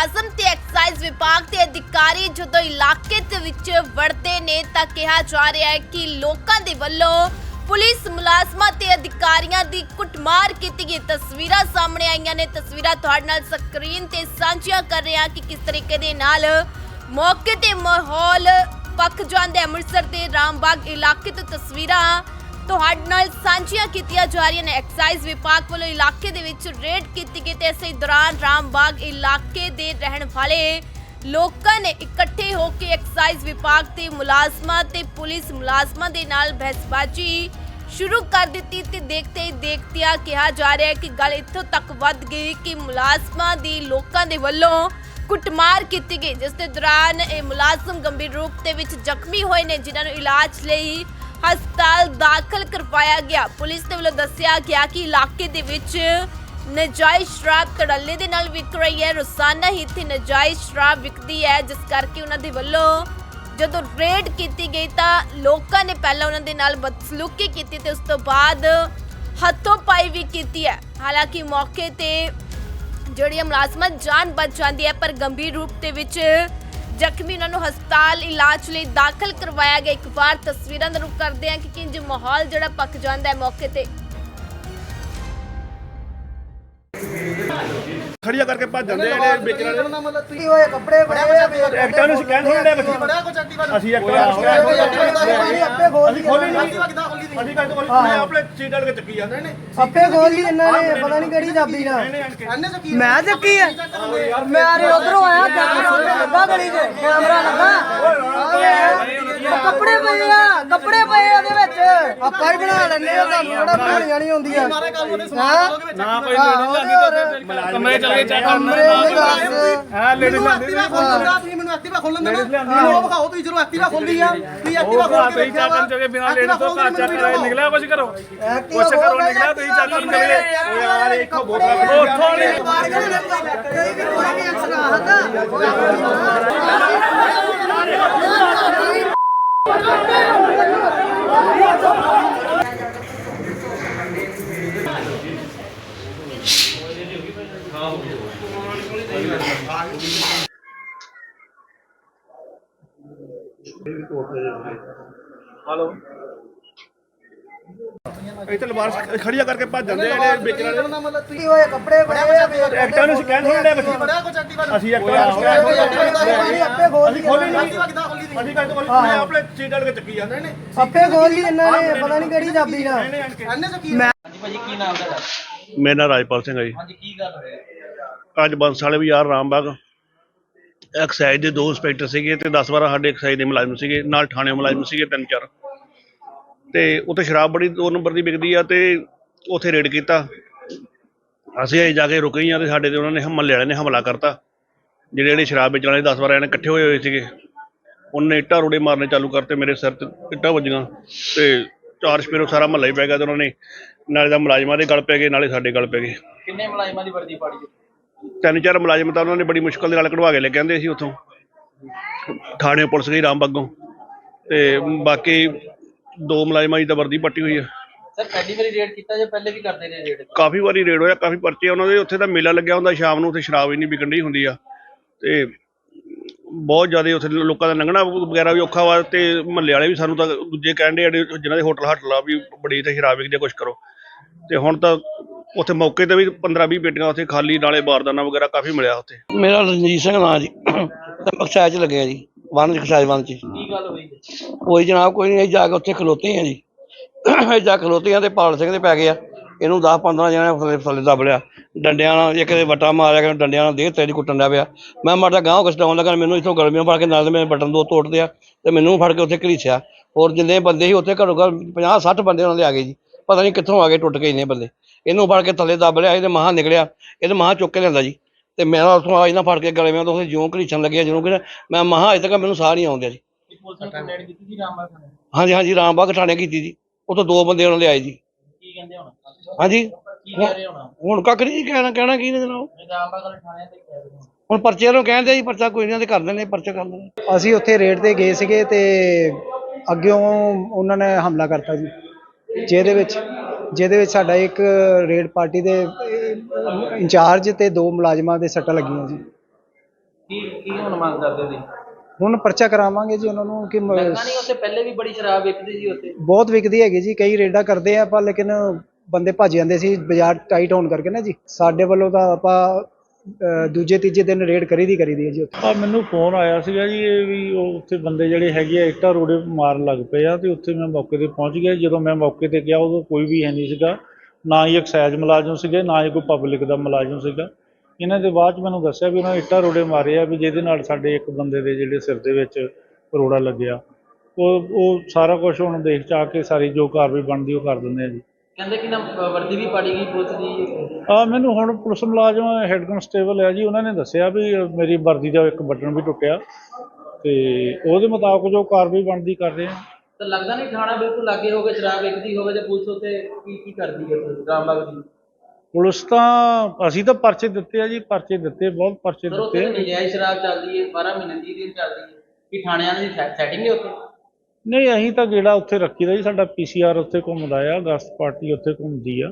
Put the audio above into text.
ਮੁਲਾਜ਼ਮ ਤੇ ਐਕਸਾਈਜ਼ ਵਿਭਾਗ ਦੇ ਅਧਿਕਾਰੀ ਜਦੋਂ ਇਲਾਕੇ ਦੇ ਵਿੱਚ ਵੜਦੇ ਨੇ ਤਾਂ ਕਿਹਾ ਜਾ ਰਿਹਾ ਹੈ ਕਿ ਲੋਕਾਂ ਦੇ ਵੱਲੋਂ ਪੁਲਿਸ ਮੁਲਾਜ਼ਮਾਂ ਤੇ ਅਧਿਕਾਰੀਆਂ ਦੀ ਕੁੱਟਮਾਰ ਕੀਤੀ ਗਈ। ਤਸਵੀਰਾਂ ਸਾਹਮਣੇ ਆਈਆਂ ਨੇ। ਤਸਵੀਰਾਂ ਤੁਹਾਡੇ ਨਾਲ ਸਕਰੀਨ ਤੇ ਸਾਂਝੀਆਂ ਕਰ ਰਿਹਾ ਕਿ ਕਿਸ ਤਰੀਕੇ ਦੇ ਨਾਲ ਮੌਕੇ ਤੇ ਮਾਹੌਲ ਪੱਕ ਜਾਂਦਾ ਹੈ। ਅੰਮ੍ਰਿਤਸਰ ਦੇ ਰਾਮਬਾਗ ਇਲਾਕੇ ਤੋਂ ਤਸਵੀਰਾਂ ਤੁਹਾਡੇ ਨਾਲ ਸਾਂਝੀਆਂ ਕੀਤੀਆਂ ਜਾ ਰਹੀਆਂ ਨੇ। ਐਕਸਾਈਜ਼ ਵਿਭਾਗ ਵੱਲੋਂ ਇਲਾਕੇ ਦੇ ਵਿੱਚ ਰੇਡ ਕੀਤੀ ਗਈ ਤੇ ਇਸੇ ਦੌਰਾਨ ਰਾਮਬਾਗ ਇਲਾਕੇ ਦੇ ਰਹਿਣ ਵਾਲੇ ਲੋਕਾਂ ਨੇ ਇਕੱਠੇ ਹੋ ਕੇ ਐਕਸਾਈਜ਼ ਵਿਭਾਗ ਦੇ ਮੁਲਾਜ਼ਮਾਂ ਤੇ ਪੁਲਿਸ ਮੁਲਾਜ਼ਮਾਂ ਦੇ ਨਾਲ ਬਹਿਸਬਾਜ਼ੀ ਸ਼ੁਰੂ ਕਰ ਦਿੱਤੀ ਤੇ ਦੇਖਤੇ ਹੀ ਦੇਖਤਿਆਂ ਕਿਹਾ ਜਾ ਰਿਹਾ ਹੈ ਕਿ ਗੱਲ ਇੱਥੋਂ ਤੱਕ ਵੱਧ ਗਈ ਕਿ ਮੁਲਾਜ਼ਮਾਂ ਦੀ ਲੋਕਾਂ ਦੇ ਵੱਲੋਂ ਕੁੱਟਮਾਰ ਕੀਤੀ ਗਈ। ਜਿਸ ਦੇ ਦੌਰਾਨ ਇਹ ਮੁਲਾਜ਼ਮ ਗੰਭੀਰ ਰੂਪ ਦੇ ਵਿੱਚ ਜ਼ਖਮੀ ਹੋਏ ਨੇ, ਜਿਨ੍ਹਾਂ ਨੂੰ ਇਲਾਜ ਲਈ ਹਸਪਤਾਲ ਦਾਖਲ ਕਰਵਾਇਆ ਗਿਆ। ਪੁਲਿਸ ਦੇ ਵੱਲੋਂ ਦੱਸਿਆ ਗਿਆ ਕਿ ਇਲਾਕੇ ਦੇ ਵਿੱਚ ਨਜਾਇਜ਼ ਸ਼ਰਾਬ ਤੜੱਲੇ ਦੇ ਨਾਲ ਵਿਕ ਰਹੀ ਹੈ। ਰੋਜ਼ਾਨਾ ਹੀ ਇੱਥੇ ਨਜਾਇਜ਼ ਸ਼ਰਾਬ ਵਿਕਦੀ ਹੈ, ਜਿਸ ਕਰਕੇ ਉਹਨਾਂ ਦੇ ਵੱਲੋਂ ਜਦੋਂ ਰੇਡ ਕੀਤੀ ਗਈ ਤਾਂ ਲੋਕਾਂ ਨੇ ਪਹਿਲਾਂ ਉਹਨਾਂ ਦੇ ਨਾਲ ਬਦਸਲੂਕੀ ਕੀਤੀ ਤੇ ਉਸ ਤੋਂ ਬਾਅਦ ਹੱਥੋਂ ਪਾਈ ਵੀ ਕੀਤੀ ਹੈ। ਹਾਲਾਂਕਿ ਮੌਕੇ ਤੇ ਜਿਹੜੀ ਮੁਲਾਜ਼ਮਤ ਜਾਨ ਬਚ ਜਾਂਦੀ ਹੈ, ਪਰ ਗੰਭੀਰ ਰੂਪ ਦੇ ਵਿੱਚ ਜ਼ਖਮੀ ਉਹਨਾਂ ਨੂੰ ਹਸਪਤਾਲ ਇਲਾਜ ਲਈ ਦਾਖਲ ਕਰਵਾਇਆ ਗਿਆ। ਇੱਕ ਵਾਰ ਤਸਵੀਰਾਂ ਦਾ ਰੁਖ ਕਰਦੇ ਹਾਂ ਕਿ ਕਿੰਜ ਮਾਹੌਲ ਜਿਹੜਾ ਪੱਕ ਜਾਂਦਾ ਹੈ ਮੌਕੇ ਤੇ। ਖੜੀਆਂ ਕਰਕੇ ਭੱਜ ਜਾਂਦੇ ਆ ਜਿਹੜੇ ਵੇਚਣ ਵਾਲੇ। ਕੀ ਹੋਏ ਕੱਪੜੇ ਬੜੇ ਹੋਏ ਆ ਐਕਟਾਂ ਨੂੰ ਸਕੈਨ ਥੋੜੀ ਦੇ ਬੱਚੀ ਬੜਾ ਕੁਝ ਐਕਟਿਵਾ ਅਸੀਂ ਐਕਟਾਂ ਨੂੰ ਸਕੈਨ ਨਹੀਂ ਆਪੇ ਖੋਲ ਅਸੀਂ ਲਈ ਖੋਲੀ ਨਹੀਂ ਕਿਦਾਂ ਖੋਲੀ ਦੀ ਅਸੀਂ ਮੈਂ ਆਪਣੇ ਸੀਟ ਵਾਲੇ ਚੱਕੀ ਆ। ਆਪੇ ਖੋਲ ਲਈ ਇਹਨਾਂ ਨੇ ਪਤਾ ਨਹੀਂ ਕਿਹੜੀ ਚਾਬੀ ਨਾਲ। ਮੈਂ ਚੱਕੀ ਹੈ ਮੈਂ ਅਰੇ ਉਧਰੋਂ ਆਇਆ ਜੱਟ ਲੱਗਾ ਗਲੀ 'ਚ। ਕੈਮਰਾ ਲੱਗਾ ਕੱਪੜੇ ਪਏ ਆ ਕੱਪੜੇ ਪਏ ਆ ਉਹਦੇ ਵਿੱਚ। ਆਪਾਂ ਹੀ ਬਣਾ ਲੈਣੇ ਆ ਤੁਹਾਨੂੰ ਕਿਹੜਾ ਬਣਾਉਣੀਆਂ ਨਹੀਂ ਹੁੰਦੀਆਂ। ਹਾਂ? ਨਾ ਕੋਈ ਲੇਡੀ ਜਾਂਦੀ ਕਮਰੇ ਚਲੇ ਚੈੱਕ ਕਮਰੇ ਦੇ ਦੱਸ ਹਾਂ ਲੇਡੀ ਜਾਂਦੀ ਤੁਸੀਂ ਮੈਨੂੰ ਐਕਟਿਵਾ ਖੋਲਣ ਦੇਣਾ ਮੈਨੂੰ ਵਿਖਾਓ ਤੁਸੀਂ ਜਦੋਂ ਐਕਟਿਵਾ ਖੋਲਦੀ ਆ ਤੁਸੀਂ ਐਕਟਿਵਾ ਖੋਲ ਕੇ ਚੱਕਣ ਚੋਗੇ ਬਿਨਾਂ ਲੇਡੀ ਤੋਂ ਘਰ ਚੱਕ ਕੇ ਨਿਕਲਿਆ ਕੁਝ ਕਰੋ। ਕੁਛ ਕਰੋ ਨਿਕਲਿਆ ਤੁਸੀਂ ਚੱਕਣ ਚੋਗੇ ਓ ਯਾਰ ਇੱਕੋ ਬੋਤਲ ਉੱਥੋਂ ਨਹੀਂ ਇੱਥੇ ਲਵਾਰ ਖੜੀਆਂ ਕਰਕੇ ਭੱਜ ਜਾਂਦੇ ਆ ਜਿਹੜੇ ਵੇਚਣ ਵਾਲੇ। ਕੀ ਹੋਏ ਕੱਪੜੇ ਬੜੇ ਹੋਏ ਆ ਐਕਟਾਂ ਨੂੰ ਸਕੈਨ ਥੋੜੀ ਦੇ ਬੱਚੀ ਬੜਾ ਕੁਝ ਐਕਟਿਵਾ ਅਸੀਂ ਐਕਟਾਂ ਨੂੰ ਸਕੈਨ ਨਹੀਂ ਆਪੇ ਖੋਲ ਲਈ ਖੋਲੀ ਨਹੀਂ ਐਕਟਿਵਾ ਕਿਦਾਂ ਖੋਲੀ ਦੀ ਅਸੀਂ ਕੱਲ ਤੋਂ ਮੈਂ ਆਪਣੇ ਸੀਟ ਵਾਲੇ ਚੱਕੀ ਆ ਆਪੇ ਖੋਲ ਲਈ ਇਹਨਾਂ ਨੇ ਪਤਾ ਨਹੀਂ ਕਿਹੜੀ ਚਾਬੀ ਨਾਲ ਇਹਨੇ ਚੱਕੀ ਮੇਰਾ ਨਾਮ ਰਾਜਪਾਲ ਸਿੰਘ ਹੈ ਜੀ। ਹਾਂਜੀ ਕੀ ਗੱਲ ਹੋਈ? ਅੱਜ ਬੰਸ ਵਾਲੇ ਵੀ ਯਾਰ ਰਾਮਬਾਗ। ਐਕਸਾਈਜ਼ ਦੇ ਦੋ ਇੰਸਪੈਕਟਰ ਸੀਗੇ ਤੇ 10 12 ਸਾਡੇ ਐਕਸਾਈਜ਼ ਦੇ ਮੁਲਾਜ਼ਮ ਸੀਗੇ, ਨਾਲ ਥਾਣੇ ਮੁਲਾਜ਼ਮ ਸੀਗੇ ਤਿੰਨ ਚਾਰ। ਤੇ ਉੱਥੇ ਸ਼ਰਾਬ ਬੜੀ ਦੋ ਨੰਬਰ ਦੀ ਵਿਕਦੀ ਆ ਤੇ ਉੱਥੇ ਰੇਡ ਕੀਤਾ। ਅਸੀਂ ਅਜੇ ਜਾ ਕੇ ਰੁਕੇ ਹੀ ਆ ਤੇ ਸਾਡੇ ਤੇ ਉਹਨਾਂ ਨੇ ਹਮਲੇ ਵਾਲਿਆਂ ਨੇ ਹਮਲਾ ਕਰਤਾ। ਜਿਹੜੇ ਜਿਹੜੇ ਸ਼ਰਾਬ ਵੇਚਣ ਵਾਲੇ 10 12 ਜਣੇ ਇਕੱਠੇ ਹੋਏ ਹੋਏ ਸੀਗੇ। ਉਹਨੇ ਇੱਟਾਂ ਰੋੜੇ ਮਾਰਨੇ ਚਾਲੂ ਕਰਤੇ, ਮੇਰੇ ਸਿਰ ਤੇ ਇੱਟਾਂ ਵੱਜੀਆਂ ਤੇ ਚਾਰ ਸਪੇਰੋ ਸਾਰਾ ਮਹੱਲਾ ਹੀ ਪੈ ਗਿਆ ਤੇ ਉਹਨਾਂ ਨੇ ਨਾਲੇ ਦਾ ਮੁਲਾਜ਼ਮਾਂ ਦੇ ਗਲ ਪੈ ਗਏ, ਨਾਲੇ ਸਾਡੇ ਗਲ ਪੈ ਗਏ। ਕਿੰਨੇ ਮੁਲਾਜ਼ਮਾਂ ਦੀ ਵਰਦੀ ਪਾੜੀ? ਤਿੰਨ ਚਾਰ ਮੁਲਾਜ਼ਮ ਤਾਂ ਉਹਨਾਂ ਨੇ ਬੜੀ ਮੁਸ਼ਕਲ ਦੇ ਨਾਲ ਕਢਵਾ ਕੇ ਲੈ ਕੇ ਆਂਦੇ ਸੀ ਉੱਥੋਂ। ਥਾਣੇ ਪੁਲਿਸ ਗਈ ਰਾਮਬਾਗੋਂ ਤੇ ਬਾਕੀ ਦੋ ਮੁਲਾਜ਼ਮਾਂ ਦੀ ਤਾਂ ਵਰਦੀ ਪੱਟੀ ਹੋਈ ਆ। ਸਰ ਪਹਿਲੀ ਵਾਰੀ ਰੇਡ ਕੀਤਾ ਜਾਂ ਪਹਿਲੇ ਵੀ ਕਰਦੇ ਰਹੇ ਰੇਡ? ਕਾਫੀ ਵਾਰੀ ਰੇਡ ਹੋਇਆ ਕਾਫੀ ਪਰਚੇ ਉਹਨਾਂ ਦੇ ਉੱਥੇ ਤਾਂ ਮੇਲਾ ਲੱਗਿਆ ਹੁੰਦਾ ਸ਼ਾਮ ਨੂੰ ਉੱਥੇ ਸ਼ਰਾਬ ਇੰਨੀ ਵਿਕਣ ਡਈ ਹੁੰਦੀ ਆ। ਤੇ ਬਹੁਤ ਜ਼ਿਆਦਾ ਉੱਥੇ ਲੋਕਾਂ ਦਾ ਲੰਘਣਾ ਵਗੈਰਾ ਵੀ ਔਖਾ ਵਾ ਤੇ ਮਹੱਲੇ ਵਾਲੇ ਵੀ ਸਾਨੂੰ ਤਾਂ ਦੂਜੇ ਕਹਿੰਦੇ ਆ ਜਿਨ੍ਹਾਂ ਦੇ ਹੋਟਲ ਹਟਲਾ ਵੀ ਬੜੀ ਤੇ ਸ਼ਰਾਬ ਵਿਕਦੀ ਕੁਛ ਕਰੋ। ਤੇ ਹੁਣ ਤਾਂ ਉੱਥੇ ਮੌਕੇ ਤੇ ਵੀ 15 20 ਪੇਟੀਆਂ ਉੱਥੇ ਖਾਲੀ ਨਾਲੇ ਬਾਰਦਾਨਾ ਵਗੈਰਾ ਕਾਫੀ ਮਿਲਿਆ ਉੱਥੇ। ਮੇਰਾ ਰਣਜੀਤ ਸਿੰਘ ਨਾਂ ਜੀ। ਤੇ ਮਕਸਾਜ ਚ ਲੱਗਿਆ ਜੀ ਵਨ ਚ ਖਸਾਜ ਵਨ ਚ। ਕੀ ਗੱਲ ਹੋਈ ਕੋਈ ਜਨਾਬ ਕੋਈ ਨਹੀਂ ਅਸੀਂ ਜਾ ਕੇ ਉੱਥੇ ਖਲੋਤੇ ਆ ਜੀ। ਅਸੀਂ ਜਾ ਖਲੋਤੇ ਆ ਤੇ ਪਾਲ ਸਿੰਘ ਦੇ ਪੈ ਗਿਆ ਇਹਨੂੰ 10 15 ਜਣੇ ਥੱਲੇ ਥੱਲੇ ਦੱਬ ਲਿਆ। ਡੰਡਿਆਂ ਨਾਲ ਇੱਕ ਦੇ ਵੱਟਾ ਮਾਰਿਆ ਕਿ ਡੰਡਿਆਂ ਨਾਲ ਦੇਹ ਤੇਰੀ ਕੁੱਟਣ ਦਾ ਪਿਆ। ਮੈਂ ਮਾੜਾ ਗਾਂਹ ਕਸਟਾਉਣ ਲੱਗਾ ਮੈਨੂੰ ਇੱਥੋਂ ਗਲਮੀਆਂ ਫੜ ਕੇ ਨਾਲ ਦੇ ਮੇਰੇ ਬਟਨ ਦੋ ਤੋੜਦੇ ਆ ਤੇ ਮੈਨੂੰ ਫੜ ਕੇ ਉੱਥੇ ਘੜੀਸਿਆ ਹੋਰ ਜਿੰਨੇ ਬੰਦੇ ਸੀ ਉੱਥੇ ਘੱਟੋ ਘੱਟ 50 60 ਬੰਦੇ ਉਹਨਾਂ ਦੇ ਆ ਗਏ ਜੀ। ਪਤਾ ਨਹੀਂ ਕਿੱਥੋਂ ਆ ਗਏ ਟੁੱਟ ਕੇ ਇੰਨੇ ਬੰਦੇ। ਇਹਨੂੰ ਫੜ ਕੇ ਥੱਲੇ ਦੱਬ ਲਿਆ ਇਹਦੇ ਮਹਾਂ ਨਿਕਲਿਆ ਇਹਦੇ ਮਹਾਂ ਚੁੱਕ ਕੇ ਲਿਆਂਦਾ ਜੀ। ਤੇ ਮੇਰਾ ਉੱਥੋਂ ਆ ਇਹਨਾਂ ਫੜ ਕੇ ਗਲੇ ਮੈਂ ਉੱਥੇ ਜਿਉਂ ਘੜੀਸਣ ਲੱਗਿਆ ਜਿਉਂ ਕਿ ਮੈਂ ਮਹਾਂ ਅਜੇ ਤੱਕ ਮੈਨੂੰ ਸਾਹ ਨਹੀਂ ਆਉਂਦਿਆ ਜੀ। ਨੇ ਹਾਂਜੀ ਹਾਂਜੀ ਰਾਮਬਾਗ ਥਾਣੇ ਕੀਤੀ ਜੀ। ਉੱਥੋਂ ਦੋ ਬੰਦੇ ਉਹਨਾਂ ਲਿਆਏ ਜੀ। ਕੀ ਕਹਿੰਦੇ ਹੁਣ? ਹਾਂਜੀ। ਹੁਣ? ਕੱਖ ਨਹੀਂ ਜੀ ਕਹਿਣਾ ਕਹਿਣਾ ਕੀ ਨੇ ਜਨਾਬ? ਰਾਮਬਾਗ ਵਾਲੇ ਥਾਣੇ ਤੇ ਕਹਿ ਰਹੇ ਹੋ ਹੁਣ ਪਰਚੇ ਨੂੰ ਕਹਿੰਦੇ ਜੀ ਪਰਚਾ ਕੋਈ ਨਹੀਂ ਤੇ ਕਰ ਦਿੰਦੇ ਪਰਚਾ ਕਰ ਦਿੰਦੇ ਅਸੀਂ ਉੱਥੇ ਰੇਡ ਤੇ ਗਏ ਸੀਗੇ ਤੇ ਅੱਗਿਓਂ ਉਹਨਾਂ ਨੇ ਹਮਲਾ ਕਰਤਾ ਜੀ ਜਿਹਦੇ ਵਿੱਚ। ਜਿਹਦੇ ਵਿੱਚ ਸਾਡਾ ਇੱਕ ਰੇਡ ਪਾਰਟੀ ਦੇ ਇੰਚਾਰਜ ਤੇ ਦੋ ਮੁਲਾਜ਼ਮਾਂ ਦੇ ਸੱਟਾਂ ਲੱਗੀਆਂ ਜੀ। ਕੀ ਕੀ ਹੁਣ ਮੰਗ ਕਰਦੇ ਤੁਸੀਂ? ਹੁਣ ਪਰਚਾ ਕਰਾਵਾਂਗੇ ਜੀ ਉਹਨਾਂ ਨੂੰ ਕਿ ਮ- ਲੱਗਦਾ ਨਹੀਂ ਉੱਥੇ ਪਹਿਲੇ ਵੀ ਬੜੀ ਸ਼ਰਾਬ ਵਿਕਦੀ ਸੀ ਉੱਥੇ। ਬਹੁਤ ਵਿਕਦੀ ਹੈਗੀ ਜੀ ਕਈ ਰੇਡਾਂ ਕਰਦੇ ਆ ਪਰ ਲੇਕਿਨ ਬੰਦੇ ਭੱਜ ਜਾਂਦੇ ਸੀ ਬਾਜ਼ਾਰ ਟਾਈਟ ਹੋਣ ਕਰਕੇ ਨਾ ਜੀ। ਸਾਡੇ ਵੱਲੋਂ ਤਾਂ ਆਪਾਂ ਦੂਜੇ, ਤੀਜੇ ਦਿਨ ਰੇਡ ਕਰੀ ਦੀ ਕਰੀ ਦੀ ਹੈ ਜੀ ਉੱਥੇ। ਆ ਮੈਨੂੰ ਫੋਨ ਆਇਆ ਸੀਗਾ ਜੀ, ਇਹ ਵੀ ਉਹ ਉੱਥੇ ਬੰਦੇ ਜਿਹੜੇ ਹੈਗੇ ਆ, ਇੱਟਾਂ ਰੋੜੇ ਮਾਰਨ ਲੱਗ ਪਏ ਆ, ਤੇ ਉੱਥੇ ਮੈਂ ਮੌਕੇ ਤੇ ਪਹੁੰਚ ਗਿਆ। ਜਦੋਂ ਮੈਂ ਮੌਕੇ ਤੇ ਗਿਆ, ਉਦੋਂ ਕੋਈ ਵੀ ਹੈ ਨਹੀਂ ਸੀਗਾ। ਨਾ ਹੀ ਐਕਸਾਈਜ਼ ਮੁਲਾਜ਼ਮ ਸੀਗੇ, ਨਾ ਹੀ ਕੋਈ ਪਬਲਿਕ ਦਾ ਮੁਲਾਜ਼ਮ ਸੀਗਾ। ਇਹਨਾਂ ਦੇ ਬਾਅਦ 'ਚ ਮੈਨੂੰ ਦੱਸਿਆ ਵੀ ਉਹਨਾਂ ਨੇ ਇੱਟਾਂ ਰੋੜੇ ਮਾਰੇ ਆ, ਵੀ ਜਿਹਦੇ ਨਾਲ ਸਾਡੇ ਇੱਕ ਬੰਦੇ ਦੇ ਜਿਹੜੇ ਸਿਰ ਦੇ ਵਿੱਚ ਰੋੜਾ ਲੱਗਿਆ। ਉਹ ਉਹ ਸਾਰਾ ਕੁਝ ਹੁਣ ਦੇਖ ਚਾ ਕੇ ਸਾਰੀ ਜੋ ਕਾਰਵਾਈ ਬਣਦੀ, ਉਹ ਕਰ ਦਿੰਦੇ ਆ ਜੀ। ਕਹਿੰਦੇ ਕਿ ਨਾ ਵਰਦੀ ਵੀ ਪਾੜੀ ਗਈ ਪੁਲਿਸ ਦੀ। ਆ ਮੈਨੂੰ ਹੁਣ ਪੁਲਿਸ ਮੁਲਾਜ਼ਮ ਹੈੱਡ ਕਨਸਟੇਬਲ ਹੈ ਜੀ ਉਹਨਾਂ ਨੇ ਦੱਸਿਆ ਵੀ ਮੇਰੀ ਵਰਦੀ ਦਾ ਇੱਕ ਬਟਨ ਵੀ ਟੁੱਟਿਆ। ਤੇ ਉਹਦੇ ਮੁਤਾਬਕ ਜੋ ਕਾਰਵਾਈ ਬਣਦੀ ਕਰ ਰਹੇ ਆ। ਤਾਂ ਲੱਗਦਾ ਨਹੀਂ ਥਾਣਾ ਬਿਲਕੁਲ ਲਾਗੇ ਹੋਵੇ ਸ਼ਰਾਬ ਵਿਕਦੀ ਹੋਵੇ ਤੇ ਪੁਲਿਸ ਉੱਤੇ ਕੀ ਕੀ ਕਰਦੀ ਹੈ ਰਾਮਬਾਗ ਦੀ? ਪੁਲਿਸ ਤਾਂ ਅਸੀਂ ਤਾਂ ਪਰਚੇ ਦਿੱਤੇ ਆ ਜੀ ਪਰਚੇ ਦਿੱਤੇ ਬਹੁਤ ਪਰਚੇ ਦਿੱਤੇ। ਨਜਾਇਜ਼ ਸ਼ਰਾਬ ਚੱਲਦੀ ਹੈ 12 ਮਹੀਨੇ 30 ਦਿਨ ਚੱਲਦੀ ਹੈ। ਕੀ ਥਾਣਿਆਂ ਦੀ ਸੈਟਿੰਗ ਹੈ ਉੱਥੇ? ਨਹੀਂ, ਅਸੀਂ ਤਾਂ ਗੇੜਾ ਉੱਥੇ ਰੱਖੀਦਾ ਜੀ, ਸਾਡਾ ਪੀਸੀਆਰ ਉੱਥੇ ਘੁੰਮਦਾ ਆ ਗਸਤ ਪਾਰਟੀ ਉੱਥੇ ਘੁੰਮਦੀ ਆ।